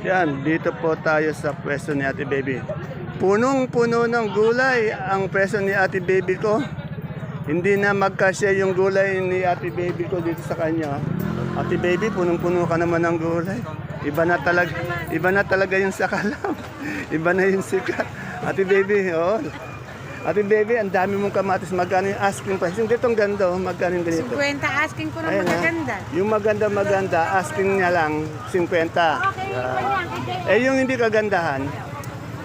Yan, dito po tayo sa pwesto ni Ate Baby. Punong-puno ng gulay ang pwesto ni Ate Baby ko. Hindi na magkasya yung gulay ni Ate Baby ko dito sa kanya. Ate Baby, punong-puno ka naman ng gulay. Iba na talaga, iba na talaga yung sakalam. iba na yung sikat. Ate Baby, oh. Ate Baby, ang dami mong kamatis. Magkano yung asking price? Yung ditong ganda, oh. Magkano yung ganito? 50 asking ko ng Ayan, ha? magaganda. Yung maganda-maganda, asking niya lang 50. Eh, yung hindi kagandahan,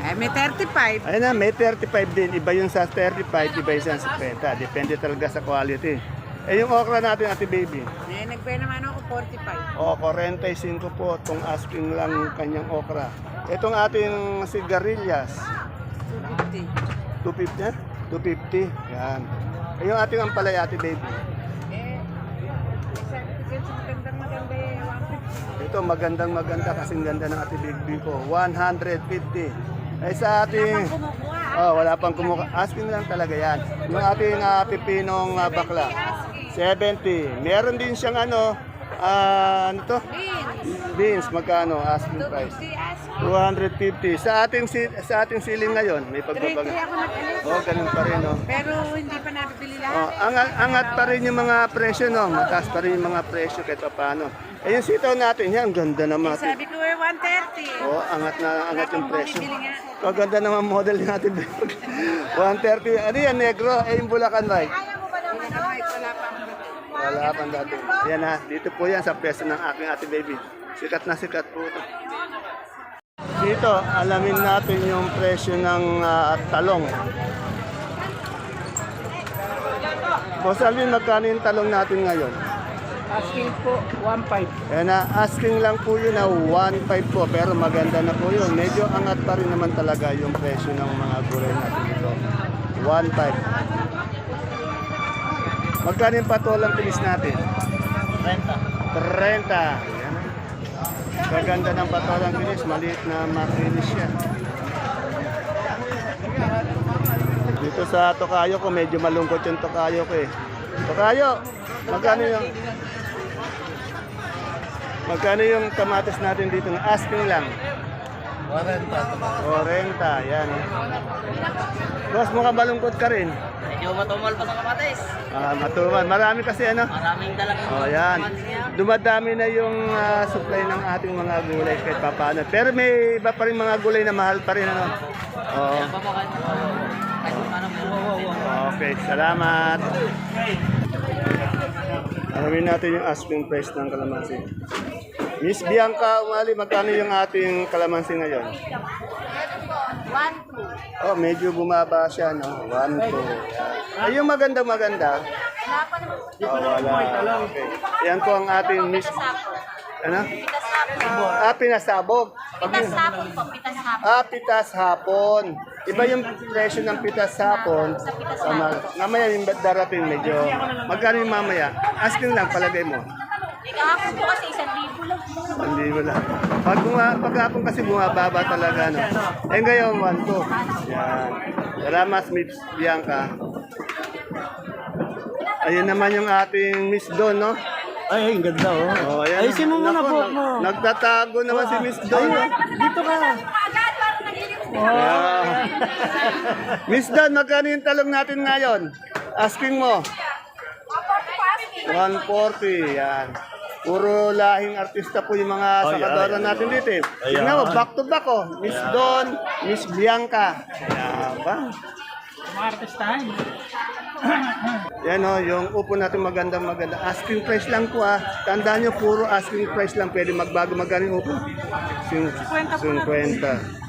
Eh, may 35. ayun na, may 35 din. Iba yung sa 35, iba yung sa 50. Depende talaga sa quality. Eh, yung okra natin, ate baby. Eh, nagpay naman ako 45. O, 45 po itong asking lang yung kanyang okra. Itong ating sigarilyas, 250. 250 na? 250. Yan. Eh, yung ating ampalaya, ate baby. Isa, isa, magandang maganda. 150. Ito magandang maganda kasing ganda ng ate baby ko. 150. Eh sa ating Kumukuha. Oh, wala pang kumuha. Asking lang talaga yan. Yung ating ah, pipinong ah, bakla. 70. Meron din siyang ano, ah, ano to? Beans. Beans, magkano? Asking price. 250 asking. 250. Sa ating si- sa ating siling ngayon, may 3 pagbabago. ako nag-alis. Oh, ganun pa rin, oh. Pero hindi pa nabibili lahat. Oh, angat, angat pa rin yung mga presyo, no? Mataas pa rin yung mga presyo kahit pa paano. Eh, yung sitaw natin, yan, ganda naman. Sabi ko eh, 130. Oh, angat na angat yung presyo. Kaganda naman model natin. 130. Ano yan, negro? Eh, yung Bulacan White. Pang dati. Yan ha, dito po yan sa peso ng aking ate baby. Sikat na sikat po ito. Dito, alamin natin yung presyo ng ah, talong. Boss Alvin, magkano yung talong natin ngayon? Asking po, 1.5. Ayan na, asking lang po yun na 1.5 po, pero maganda na po yun. Medyo angat pa rin naman talaga yung presyo ng mga gulay natin dito. 1.5. Magkano yung patolang pinis natin? 30. 30. Ayan. Kaganda ng patolang pinis, maliit na makinis siya. Dito sa Tokayo ko, medyo malungkot yung Tokayo ko eh. Tokayo, magkano yung... Magkano yung kamatis natin dito? Asking lang. 40. 40, yan. Boss, mukhang malungkot ka rin. Medyo matumal pa sa kamatis. Ah, matuman. Marami kasi ano. Maraming dalang Oh, yan. Dumadami na yung ah, supply ng ating mga gulay kahit papaano. Pero may iba pa rin mga gulay na mahal pa rin ano. Oo. mo. Okay, salamat. Alamin natin yung asking price ng kalamansi. Miss Bianca Umali, magkano yung ating kalamansi ngayon? 1.2. Oh, medyo bumaba siya, no? 1, 2. Ay, yung maganda maganda. Oh, wala. Okay. Yan po ang ating Miss... Ano? Ah, pinasabog. Pitas hapon po, pitas hapon. Ah, pitas hapon. Iba yung presyo ng pitas hapon. Tama. Mamaya yung darating medyo. Magkano yung mamaya? Asking lang, palagay mo. Eh, kahapon po kasi isang libo lang. Hindi mo lang. Pag, buma, pag hapon kasi bumababa talaga. No? Eh ngayon, 1 to. Yan. Salamat, Miss Bianca. Ayun naman yung ating Miss Don, no? Ay, ang ganda oh. Oh, ayan. Ayusin mo muna Naku, po nag- mo. Nagtatago naman si Miss Don. no? Dito ka. Yeah. Miss Don, magkano yung talong natin ngayon? Asking mo. 140, yan. Puro lahing artista po yung mga Ay, sakadora ay, natin dito. eh. Ayan. Tingnan mo, back to back oh. Miss Don, Miss Bianca. Ayan ba? Yan oh, yung upo natin maganda maganda. Asking price lang po ah. Tandaan nyo, puro asking price lang. Pwede magbago magkano yung upo? Sing- 50.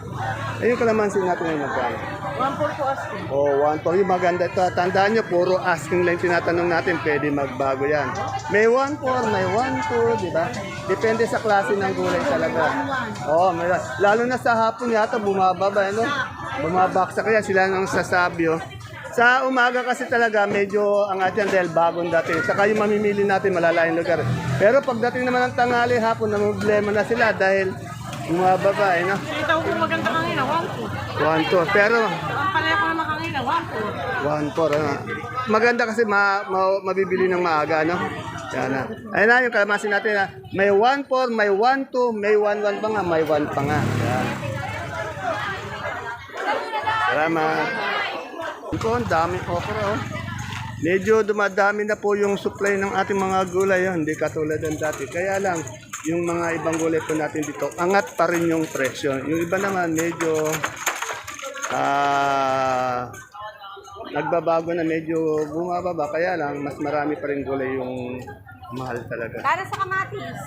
Ayun yung kalamansi natin ngayon magkano? 1.4 po asking. Oh, one po. Yung maganda ito. Tandaan nyo, puro asking lang tinatanong natin. Pwede magbago yan. May one four, may one two, di ba? Depende sa klase ng gulay talaga. Oh, may, lalo na sa hapon yata bumababa, ano? Bumabaksa kaya sila nang sasabi, oh. Sa umaga kasi talaga medyo angat yan dahil bagong dating. Saka yung mamimili natin malalayong lugar. Pero pagdating naman ng tanghali hapon, na problema na sila dahil bumababa, eh, no? Ito po maganda kanina, 1.2. One two. Pero Ang palaya ko naman kanina, 1.2. One four, ano. Maganda kasi ma, ma- mabibili ng maaga, no? Yan na. Ayun na yung kalamansi natin na may 1-4, may 1-2, may 1-1 pa nga, may 1 pa nga. Yan. Salamat. Ito, ang daming okra oh. Medyo dumadami na po yung supply ng ating mga gulay. Oh. Hindi katulad ng dati. Kaya lang, yung mga ibang gulay po natin dito, angat pa rin yung presyo. Yung iba naman, medyo ah nagbabago na medyo bumababa. Kaya lang, mas marami pa rin gulay yung mahal talaga. Para sa kamatis.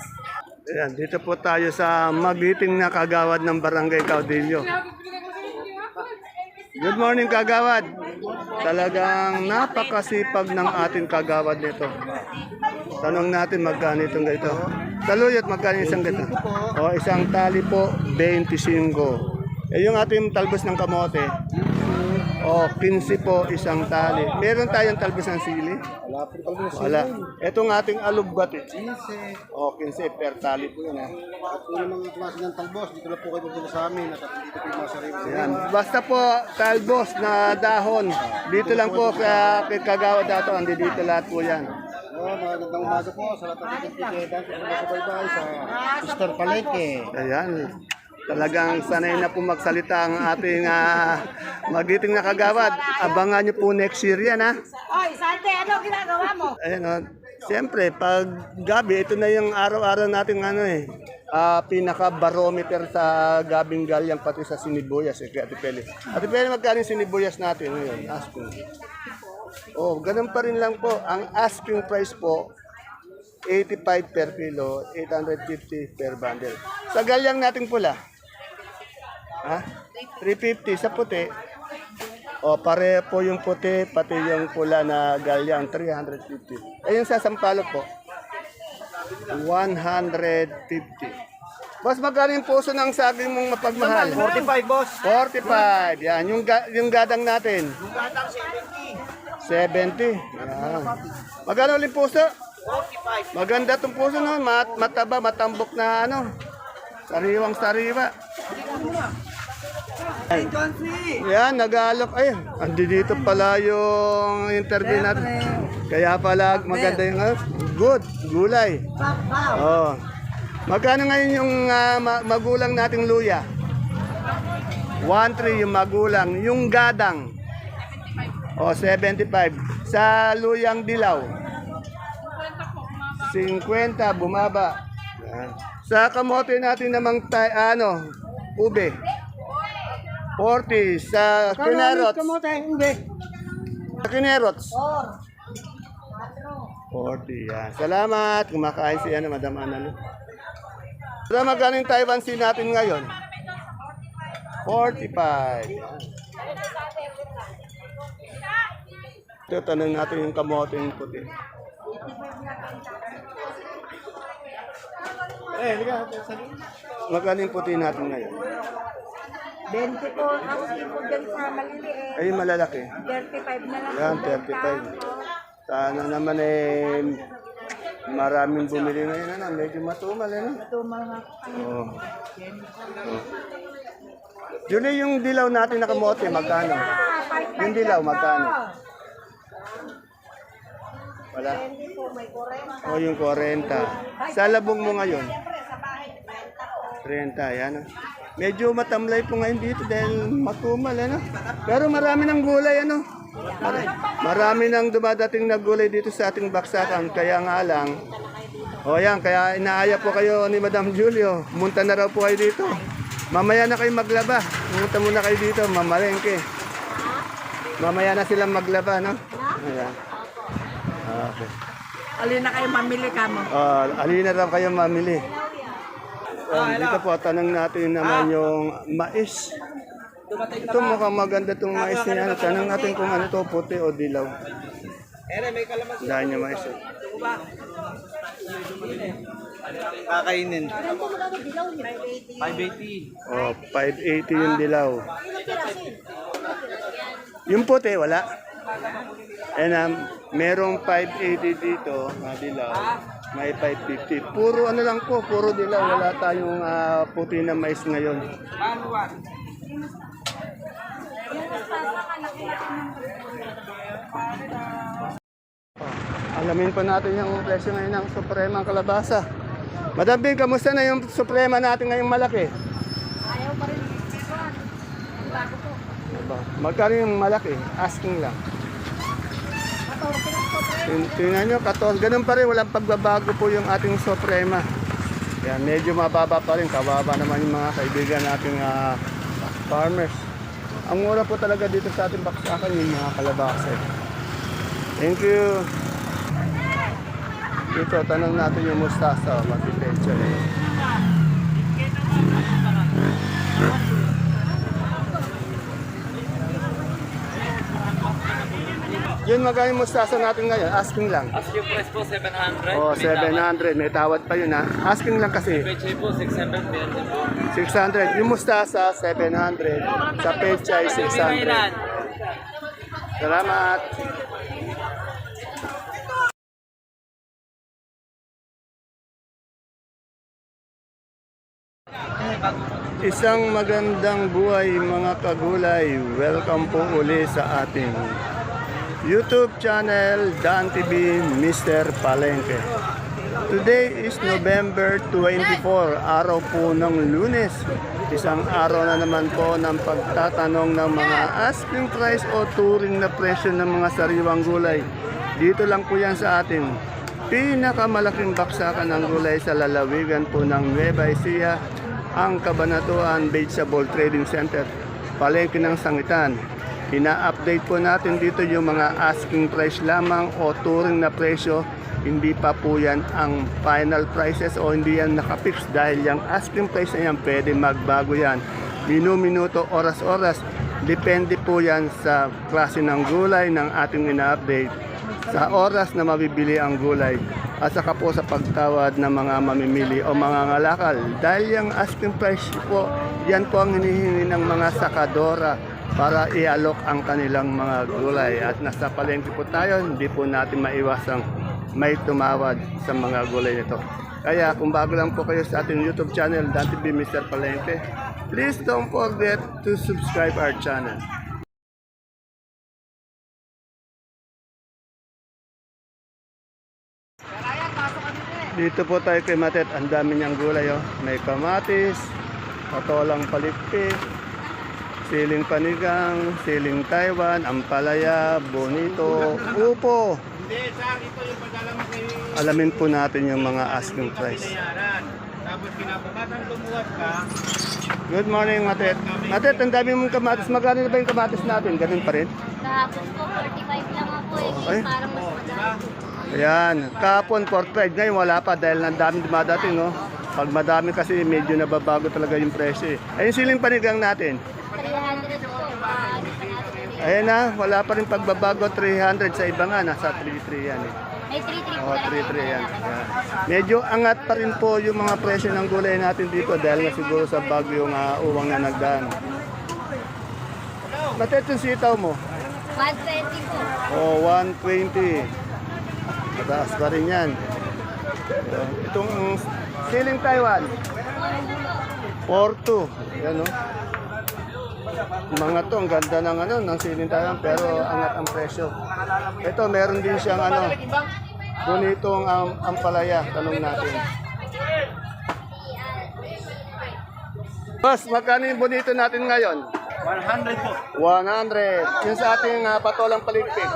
Ayan, dito po tayo sa magiting na kagawad ng Barangay Caudillo. Good morning, kagawad. Talagang napakasipag ng ating kagawad nito. Tanong natin magkano itong ganito. Saluyot, magkano isang ganito? O, isang tali po, 25. Eh, yung ating talbos ng kamote, o, 15 po isang tali. Meron tayong talbos ng sili? Wala. Itong ating alugbat, eh. O, 15 per tali po yun, ha? At po yung mga klase ng talbos, dito na po kayo magdala sa amin at dito po yung mga sarili. Yan. Basta po talbos na dahon. Dito lang po sa kay Kagawa dato. Andi dito lahat po yan. Oh, magandang umaga po sa lahat ng sa mga subaybay sa Mr. Palete. Ayan. Talagang sanay na po magsalita ang ating ah, magiting na kagawad. Abangan nyo po next year yan ha. Oy, Sante, ano ginagawa mo? Ayan o. Siyempre, pag gabi, ito na yung araw-araw natin ano eh. ah, pinaka-barometer sa gabing galyang pati sa sinibuyas eh, kay Ate Pele. Ate Pele, magkano yung sinibuyas natin ngayon? Asking. Oh, ganun pa rin lang po. Ang asking price po, 85 per kilo, 850 per bundle. Sa galyang nating pula, ha? 350 sa puti. O, pare po yung puti, pati yung pula na galyang, 350. Eh, yung sa sampalok po, 150. Boss, magkano yung puso ng saging mong mapagmahal? 45 boss. 45. Yan, yung, ga- yung gadang natin. Yung gadang 70. 70. Yan. Magkano ulit puso? 45. Maganda tong puso no, Mat mataba, matambok na ano. Sariwang sariwa. Yan, nag-aalok. Ay, andi dito pala yung interview natin. Kaya pala maganda yung ah, good, gulay. Oh. Magkano ngayon yung ma- magulang nating luya? 1.3 yung magulang. Yung gadang. O, 75. Sa luyang dilaw. 50, bumaba. Sa kamote natin namang tay, ano, ube. 40. Sa kinerots. Sa kinerots. 40. Yan. Salamat. Kumakain si ano, Madam Ana. Sa magkano yung Taiwan Sea natin ngayon? 45. Yan. Ito, tanong natin yung kamote yung puti. Eh. Magkano yung puti natin ngayon? 20 po ang tipo dyan sa maliliit. Ay, malalaki. 35 na lang. Yan, 35. Sana naman eh, maraming bumili ngayon. Ano, medyo matumal. Ano? Tumal nga po. Oo. Oh. Julie, yung dilaw natin na kamote, magkano? Yung dilaw, magkano? Wala. O yung 40. Sa labong mo ngayon? 30, yan. oh. Medyo matamlay po ngayon dito dahil matumal, ano? Pero marami ng gulay, ano? Mar- marami nang dumadating na gulay dito sa ating baksakan, kaya nga lang, o yan, kaya inaaya po kayo ni Madam Julio, munta na raw po kayo dito. Mamaya na kayo maglaba, pumunta muna kayo dito, mamalengke. Mamaya na silang maglaba, no? Ayan. Okay. Alin na kayo mamili ka mo? Ah, alina raw kayo mamili. Um, dito po, tanong natin naman yung mais. Ito mukhang maganda itong mais niya. Ano, Tanong natin kung ano to puti o dilaw. Dahil niya mais. eh. Kakainin. 580. Oh, 580 yung dilaw. Yung puti, wala. And um, merong 580 dito na dilaw. May 550. Puro ano lang po, puro dilaw. Wala tayong ah, puti na mais ngayon. Alamin pa natin yung presyo ngayon ng Suprema kalabasa. Madam Bing, kamusta na yung Suprema natin ngayong malaki? Ayaw pa rin. Ang bago po. Magkano yung malaki? Asking lang. Tin- Tingnan nyo, 14. Ganun pa rin, walang pagbabago po yung ating Suprema. Yan, medyo mababa pa rin. Kababa naman yung mga kaibigan nating ah, farmers. Ang mura po talaga dito sa ating baksakan yung mga kalabasa. eh. Thank you. Dito, tanong natin yung mustasa. Matipensya eh. Yun magkano mustasa natin ngayon? Asking lang. Asking price po 700. Oh, 700. May tawad pa yun ha. Asking lang kasi. Peche po 600 pesos po. 600. Yung mustasa, 700. Sa pechay, 600. Salamat. Isang magandang buhay mga kagulay. Welcome po uli sa ating YouTube channel Dan TV Mr. Palengke. Today is November 24, araw po ng lunes. Isang araw na naman po ng pagtatanong ng mga asking price o turing na presyo ng mga sariwang gulay. Dito lang po yan sa ating pinakamalaking baksakan ng gulay sa lalawigan po ng Nueva Ecija, ang Kabanatuan Vegetable Trading Center, palengke ng sangitan. Ina-update po natin dito yung mga asking price lamang o turing na presyo. Hindi pa po yan ang final prices o hindi yan nakapix dahil yung asking price na yan pwede magbago yan. Minu-minuto, oras-oras. Depende po yan sa klase ng gulay ng ating ina-update sa oras na mabibili ang gulay at saka po sa pagtawad ng mga mamimili o mga ngalakal. Dahil yung asking price po, yan po ang hinihingi ng mga sakadora para ialok ang kanilang mga gulay. At nasa palengke po tayo, hindi po natin maiwasang may tumawad sa mga gulay nito. Kaya kung bago lang po kayo sa ating YouTube channel, Dante B. Mr. Palengke, please don't forget to subscribe our channel. Dito po tayo kay Matet. Ang dami niyang gulay. Oh. May kamatis, patolang palikpik, siling panigang, siling Taiwan, ampalaya, bonito, upo. Alamin po natin yung mga asking price. Tapos kinabukasan lumuwas ka, Good morning, Matet. Matet, ang dami mong kamatis. Magkano na ba yung kamatis natin? Ganun pa rin? Kahapon po, 45 lang ako eh. Parang mas madami. Ayan, kahapon 45. Ngayon wala pa dahil ang dami dumadating, no? Pag madami kasi medyo nababago talaga yung presyo. eh. Ayun siling panigang natin. 300 po. Maaari pa natin. Ayan na, wala pa rin pagbabago 300 sa iba nga, nasa 33 yan eh. May 3-3 po Oh, talaga. 33 yan. Medyo angat pa rin po yung mga presyo ng gulay natin dito dahil nga siguro sa bagyong uh, uwang na nagdaan. Matet yung sitaw mo? 120 po. O, 120. Mataas pa rin yan. Itong siling Taiwan, 4-2. Yan o. Mga to, ang ganda ng ano, ng siling Taiwan, pero angat ang presyo. Ito, meron din siyang ano, bonitong ang ampalaya. Tanong natin. Boss, magkano yung bonito natin ngayon? 100 po. 100. Yung sa ating uh, patolang paligpig.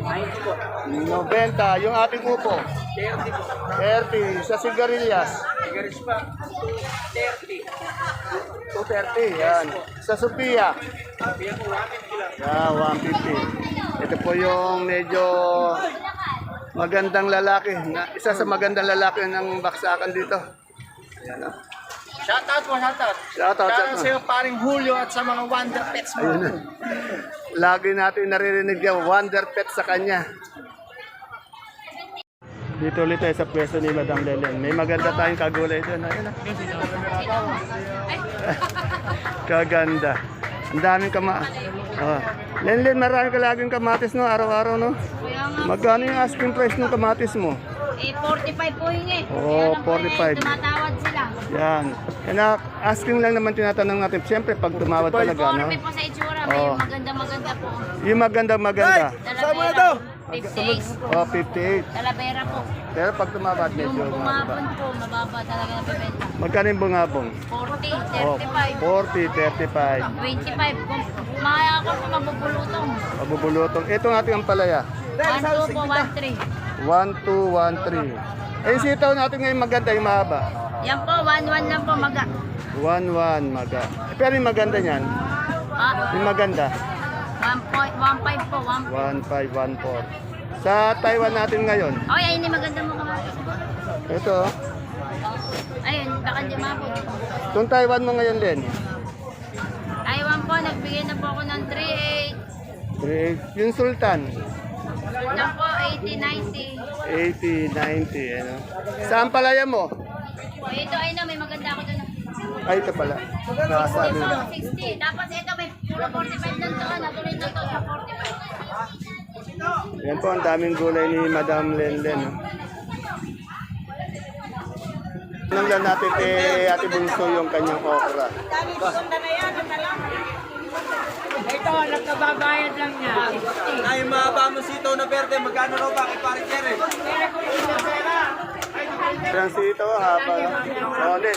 90 po. 90. Yung ating upo. 30 po. 30. Sa sigarilyas. Sigaris pa. 30. 230. Yan. Sa Sophia. Sabihan po 150 lang. Yeah, 150. Ito po yung medyo magandang lalaki. Na, isa sa magandang lalaki ng baksakan dito. Yan o. Shoutout po, shoutout. Shoutout, Shoutout sa iyo, paring Julio at sa mga Wonder Pets mo. Ayun na. Lagi natin naririnig yung wonder pet sa kanya. Dito ulit tayo sa pwesto ni Madam Lelen. May maganda tayong kagulay doon. Ayun na. Kaganda. Ang daming kama. Oh. Lenlen, marami ka laging kamatis no, araw-araw no. Magkano yung asking price ng kamatis mo? Eh, 45 po hingi. Oo, Kaya lang po, 45. Eh, tumatawad sila. Yan. Yan na, asking lang naman tinatanong natin. Siyempre, pag tumawad talaga, no? 45 po sa itsura. May Oo. maganda-maganda po. Yung maganda maganda. Talaga yan. 58. Oh, 58. Talavera po. Pero pag tumaba, Yung medyo bumabon mababa. po, mababa talaga na bibenta. Magkano yung bungabong? 40, Oh, 35, 40, 35. 25. Kung maya ako po mabubulutong. Mabubulutong. Ito ang ating ampalaya. 1, 2 po, 1, 3. 1, 2, 1, 3. Eh, yung sitaw natin ngayon maganda, yung mahaba. Yan po, 1, 1 lang po maga. 1, 1, maga. Eh, pero yung maganda niyan, Ah, yung maganda, 1.15 po, 1. 1, 5, 1, 4. Sa Taiwan natin ngayon, Oh, ay, hindi maganda mo kamatis. ito, oh. Ayun, baka di mabot. itong Taiwan mo ngayon din. Taiwan po, nagbigay na po ako ng 3.8. 3, yung Sultan, Yan po, 80, 90. 80, 90, ano. Sa ampalaya mo? Ito, ay na, may maganda ako doon. Ay, ito pala. Nakasabi na. 60. Tapos ito, may puro 45 lang to. Natuloy na to sa 45. Yan po, ang daming gulay ni Madam Lenlen. Nang lang natin kay Ate Bunso yung kanyang okra. Ito, nagkababayad lang niya. Ay, mahaba mo sitaw na verde. Magkano raw ba kay pare Jerry? Ang sito, haba. Oh, hindi.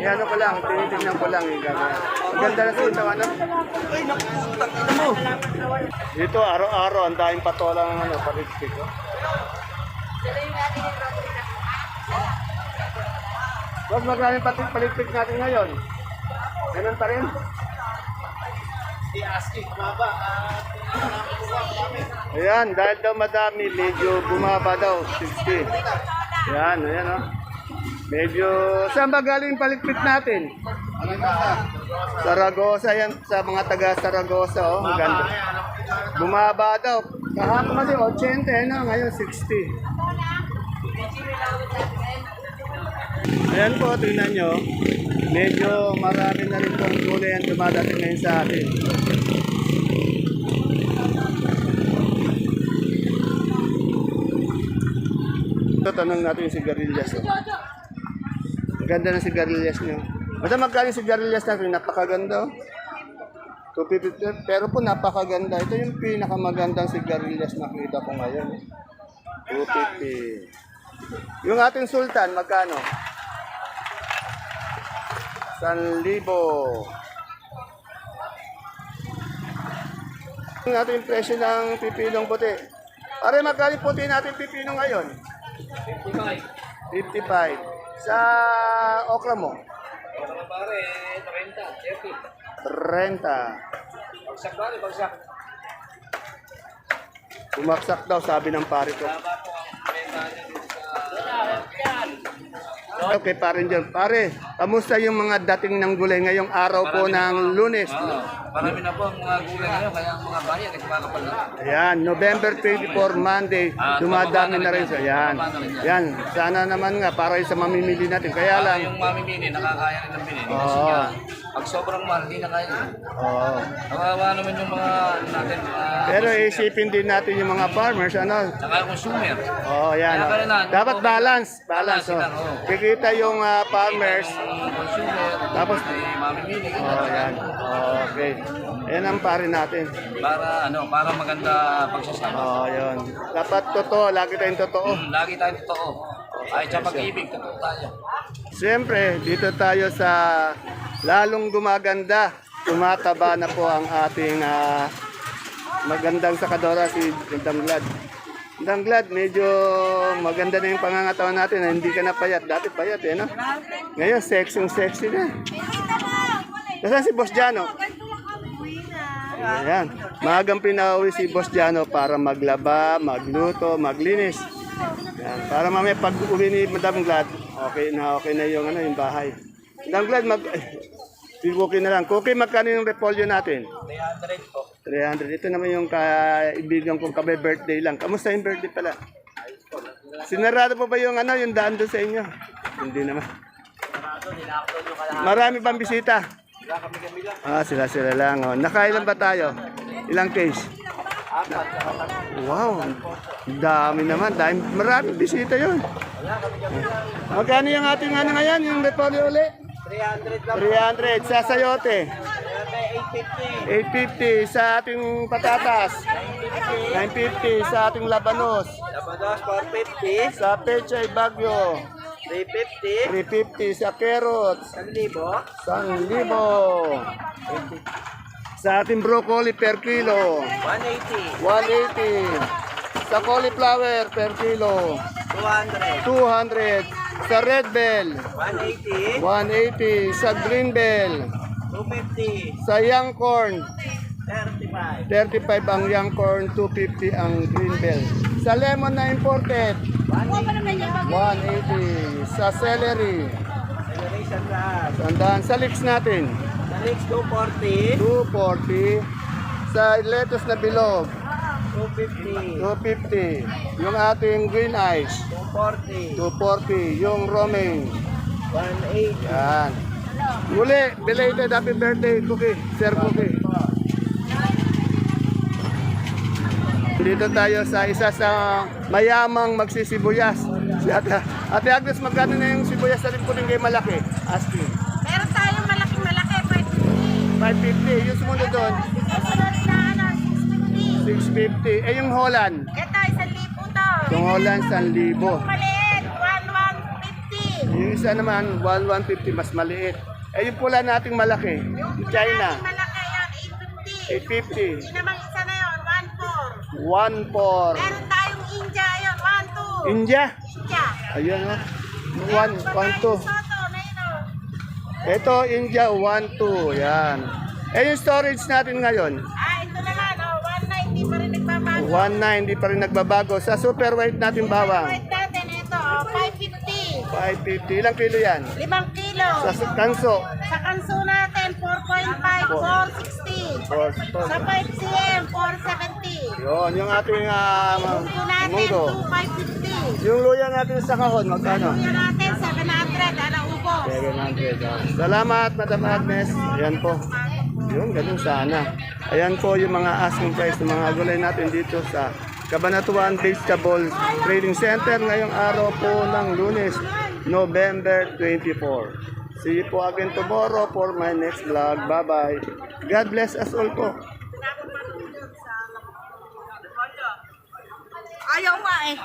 Yan ko lang, tinitingnan ko lang yung gano'n. Ganda na sito, ano? Ay, naku, takina mo. Dito, araw-araw, ang daming patola ng ano, palistik. Oh. Boss, magraming pati palistik natin ngayon. Ganun pa rin. Si Aski, kumaba. Ayan, dahil daw madami, medyo bumaba daw, 60. Ayan, ayan o. Medyo, saan ba galing yung palikpik natin? Saragosa, yan, sa mga taga Saragosa, oh, ang ganda. Bumaba daw. Kahapon kasi 80, ano, ngayon 60. Ayan po, tingnan nyo. Medyo marami na rin pong gulay ang dumadating ngayon sa atin. Ito, tanong natin yung sigarilyas. Oh. Ang ganda ng sigarilyas niyo. Basta magkano yung sigarilyas natin, napakaganda. Oh. 250, pero po napakaganda. Ito yung pinakamagandang sigarilyas na kita ko ngayon. 250. Yung ating sultan, magkano? 1,000. Yung ating presyo ng pipinong puti. Pare, magkano puti natin pipino ngayon? 55. Sa okra mo? Pare, 30, 30. 30. Bagsak pare, bagsak. Bumaksak daw, sabi ng pare ko. Okay, pare dyan. Pare, kamusta yung mga dating ng gulay ngayong araw po ng lunes? Marami na po ang mga gulay ngayon, kaya ang mga bayan ay kumakapal na. Ayan, November 24, Monday, dumadami na rin siya. Ayan, yan. Sana naman nga, para sa mamimili natin. Kaya lang, yung mamimili, nakakaya rin ng binili. Kasi Oo. nga, pag sobrang mahal, hindi na kaya. oo. Kawawa naman yung mga ano natin, mga Pero isipin din natin yung mga farmers, ano, saka yung consumer. Oh, yan. Kaya oh. kailangan, Dapat okay. balance, balance. Balance Oh. lang, oh. Kikita yung ah, farmers. Tapos- ay mamimili. Oh, yan. Okay. Yan ang pare natin. Para ano, para maganda pagsasama. Oh, yun. Dapat totoo, lagi tayong totoo. Hmm, lagi tayong totoo. Ay, sa pag-ibig, totoo tayo. Siyempre, dito tayo sa lalong gumaganda. Tumataba na po ang ating ah, magandang sakadora si Danglad. Danglad, medyo maganda na yung pangangatawan natin. Hindi ka na payat. Dati payat eh, no? Ngayon, sexy sexy na. Nasaan si Boss Jano? Ayan. Maagang pinauwi si Boss Jano para maglaba, magluto, maglinis. Ayan. Para mamaya pag uwi ni Madam Glad, okay na okay na yung ano yung bahay. Madam Glad, mag... Si Cookie na lang. Cookie, magkano yung repolyo natin? 300 po. 300. Ito naman yung kaibigan kong kabe birthday lang. Kamusta yung birthday pala? Sinarado pa ba yung ano, yung daan doon sa inyo? Hindi naman. Marami pang bisita. Ah, sila sila lang. Oh. Nakailan ba tayo? Ilang case? Wow, dami naman. Dami, maraming bisita yun. Magkano yung ating ano ngayon, yung repolyo ulit? 300 300 sa sayote. 850 sa ating patatas. 950 sa ating labanos. Labanos, 450. Sa pechay bagyo. 350. 350 sa carrots. 1,000. 1,000. Sa ating broccoli per kilo. 180. 180. Sa cauliflower per kilo. 200. 200. Sa red bell. 180. 180. Sa green bell. 250. Sa young corn. 35. 35 ang young corn, 250 ang green bell. Sa lemon na imported, 180. Sa celery, lahat. sandaan. Sa leeks natin, Sa next 240. 240. Sa lettuce na bilog, 250. 250. Yung ating green ice, 240. 240. Yung romaine, 180. yan. Muli, belated happy birthday, Cookie. Sir Cookie. Dito tayo sa isa sa mayamang magsisibuyas. Si Ate, Ate Agnes, magkano na yung sibuyas na rin po kay malaki? Asking. Meron tayong malaking malaki, 550. 550. Yung sumunod doon, Susunod na ano, 650. 650. Eh, yung Holland. Ito, isang libo to. Yung Holland, 1,000. Maliit, 1150. Yung isa naman, 1,150, mas maliit. Eh, yung pula nating malaki, yung China, Yung malaki yan, 850. 850. Yung namang isa na yun, 14. 1,400. Meron tayong India yun, 12. India. India. Ayun, oh. 1, 1, 2. Soto, na yun oh. Ito, India, 1, 2. Yan. Eh, yung storage natin ngayon, Ah, ito naman, oh, 190 pa rin nagbabago. 1,900, hindi pa rin nagbabago. Sa super white natin bawang, Wait natin, ito, oh, 550. 550. Ilang kilo yan? 5 kilo. Sa su- kanso, Sa kanso natin, 4.5, 460. 4, Sa 5 cm, 470. Yun, yung ating uh, natin, munggo. 2,550. Yung luya natin sa kahon, magkano? Yung natin, 700, ano, ubo. 700. ah. Salamat, Madam Agnes. Ayan po. Yung ganun sana. Ayan po yung mga asking price ng mga gulay natin dito sa Cabanatuan Vegetable Trading Center ngayong araw po ng lunes, November 24. See you po again tomorrow for my next vlog. Bye-bye. God bless us all po. Ayaw nga eh.